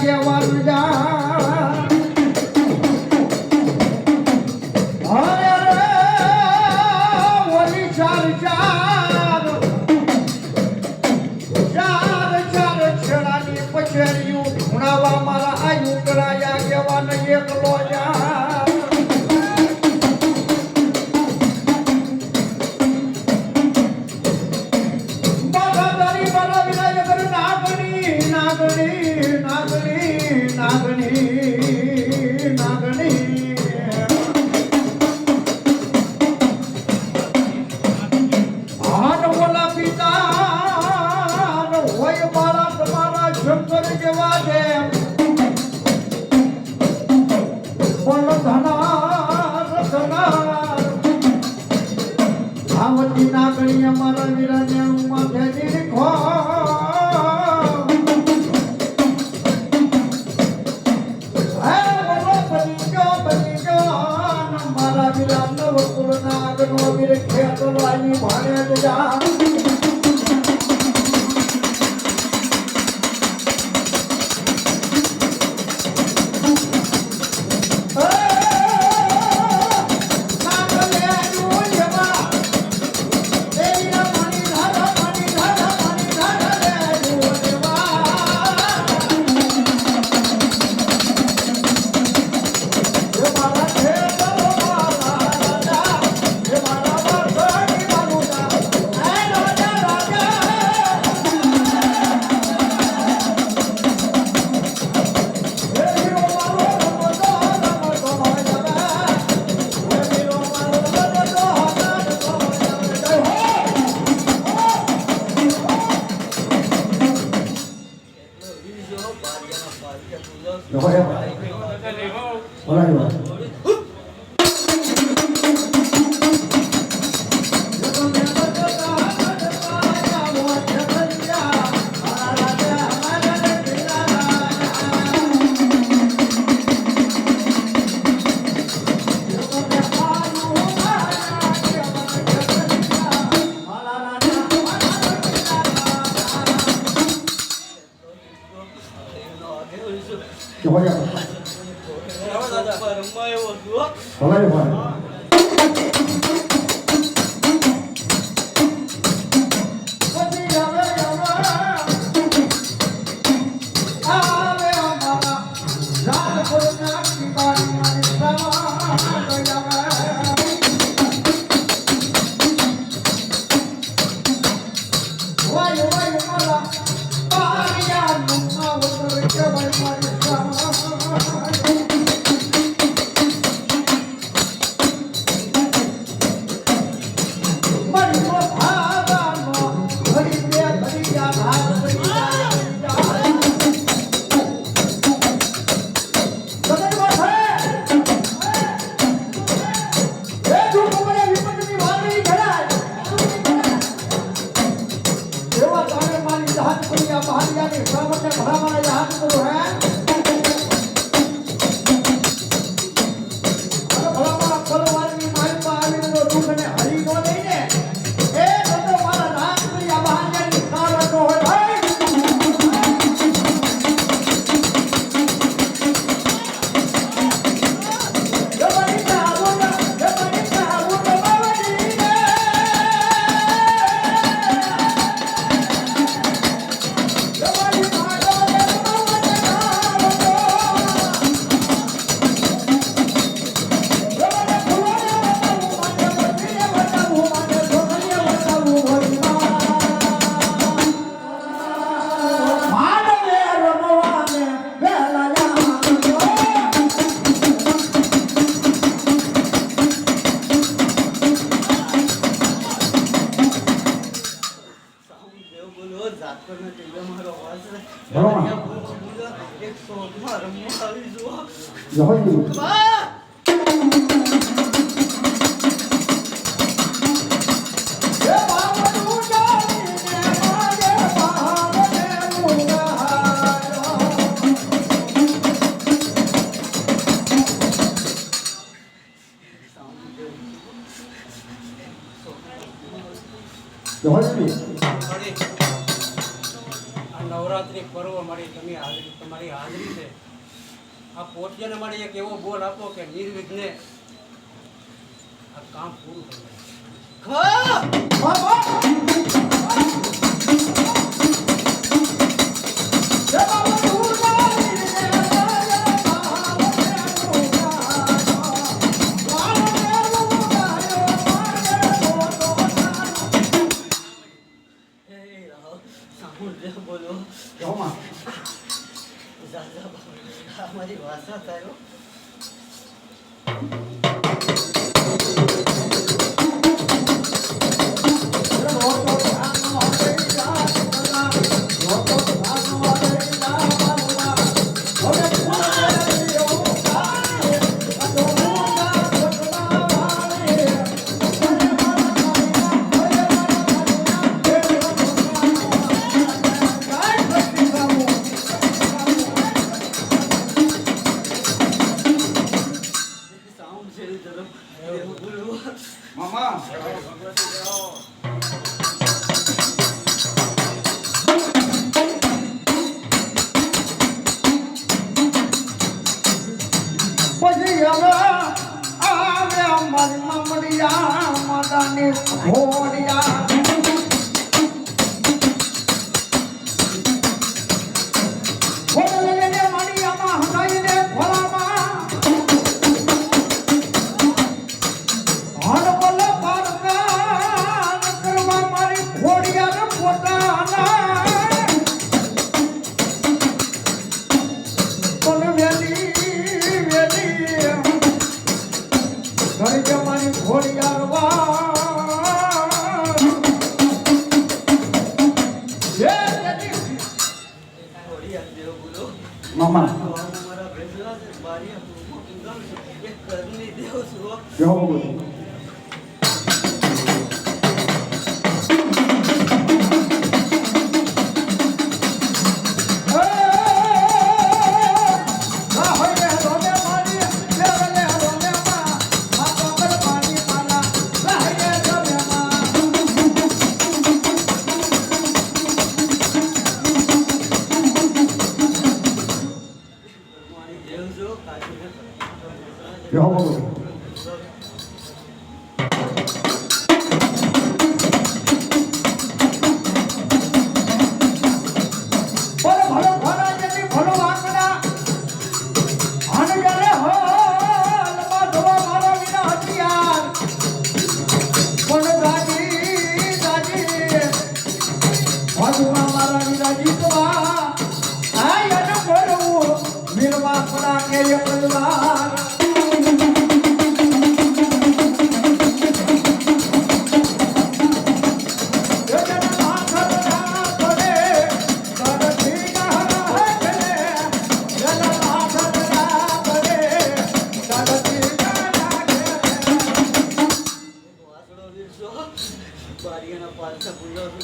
Gracias, એ બાળા તમારા જેવા છે? બોલો ધનાર ધનાર આવતી ના ગણી અમારા વીરાને ભાઈ 从来就不 Jackson, Harmon, Harry Joa. Ja, heute. હાર્દિક પર્વ મારી તમે હાજરી તમારી હાજરી છે. આ પોત્યાને મારી એક એવો બોલ આપો કે નિર્વિઘ્ને આ કામ પૂરું થાય મરિયા મદાની હોરિયા મમ્મા જય બોલો?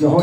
đồ.